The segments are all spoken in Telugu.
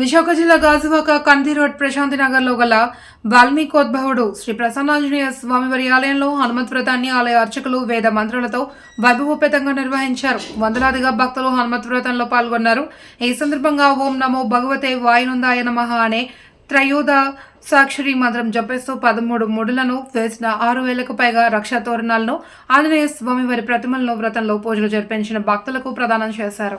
విశాఖ జిల్లా గాజువాక కంది రోడ్ ప్రశాంతి నగర్లో గల వాల్మీకోద్భవుడు శ్రీ ప్రసన్నాంజనేయ స్వామివారి ఆలయంలో హనుమంత్ వ్రతాన్ని ఆలయ అర్చకులు వేద మంత్రులతో వైభవోపేతంగా నిర్వహించారు. వందలాదిగా భక్తులు హనుమంత్ వ్రతంలో పాల్గొన్నారు. ఈ సందర్భంగా ఓం నమో భగవతే వాయునందాయ నమ అనే త్రయోద సాక్షరి మంత్రం జపిస్తూ పదమూడు ముడులను వేసిన ఆరు వేలకు పైగా రక్షా తోరణాలను ఆంజనేయ స్వామివారి ప్రతిమలను వ్రతంలో పూజలు జరిపించిన భక్తులకు ప్రదానం చేశారు.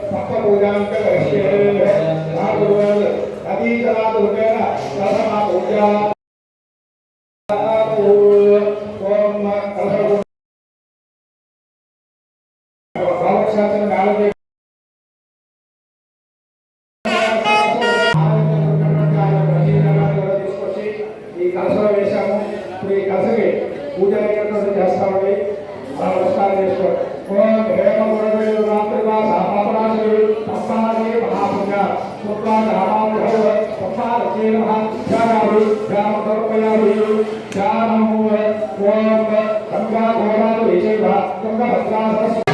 పూజా ఈ కలసలో వేశాము. ఇప్పుడు ఈ కలసకి పూజ చేస్తామండి శుక్లా రామాభ్యవ సప్తాహ చేమ ధ్యానాలు ధ్యాన సమర్పయామి ధ్యానము ఓం గంగా గోరాలు విజయ గంగా భద్రాసన